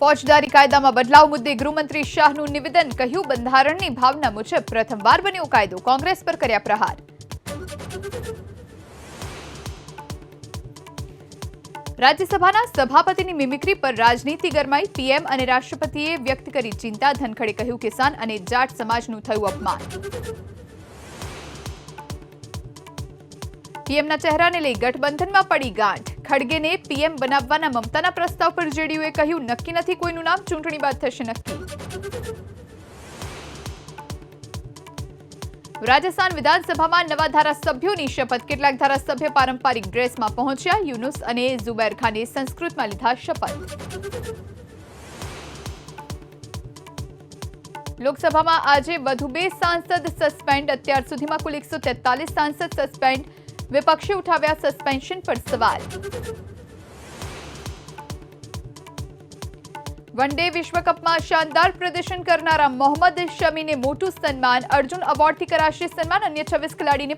ફોજદારી કાયદામાં બદલાવ મુદ્દે ગૃહમંત્રી શાહનું નિવેદન કહ્યું, બંધારણની ભાવના મુજબ પ્રથમવાર બન્યો કાયદો, કોંગ્રેસ પર કર્યા પ્રહાર. રાજ્યસભાના સભાપતિની મિમિક્રી પર રાજનીતિ ગરમાઈ, પીએમ અને રાષ્ટ્રપતિએ વ્યક્ત કરી ચિંતા, ધનખડે કહ્યું, કિસાન અને જાટ સમાજનું થયું અપમાન. પીએમના ચહેરાને લઈ ગઠબંધનમાં પડી ગાંઠ. ખડગેને પીએમ બનાવવાના મમતાના પ્રસ્તાવ પર જેડીયુએ કહ્યું, નક્કી નથી કોઈનું નામ, ચૂંટણી બાદ થશે નક્કી. રાજસ્થાન વિધાનસભામાં નવા ધારાસભ્યોની શપથ. કેટલાક ધારાસભ્ય પારંપરિક ડ્રેસમાં પહોંચ્યા. યુનુસ અને ઝુબેર ખાને સંસ્કૃતમાં લીધા શપથ. લોકસભામાં આજે વધુ બે સાંસદ સસ્પેન્ડ. અત્યાર સુધીમાં કુલ એકસો તેતાલીસ સાંસદ સસ્પેન્ડ. વિપક્ષે ઉઠાવ્યા સસ્પેન્શન પર સવાલ. વન ડે વિશ્વકપમાં શાનદાર પ્રદર્શન કરનારા મોહમ્મદ શમીને મોટું સન્માન. અર્જુન એવોર્ડથી કરાશે સન્માન. અન્ય છવ્વીસ ખેલાડીને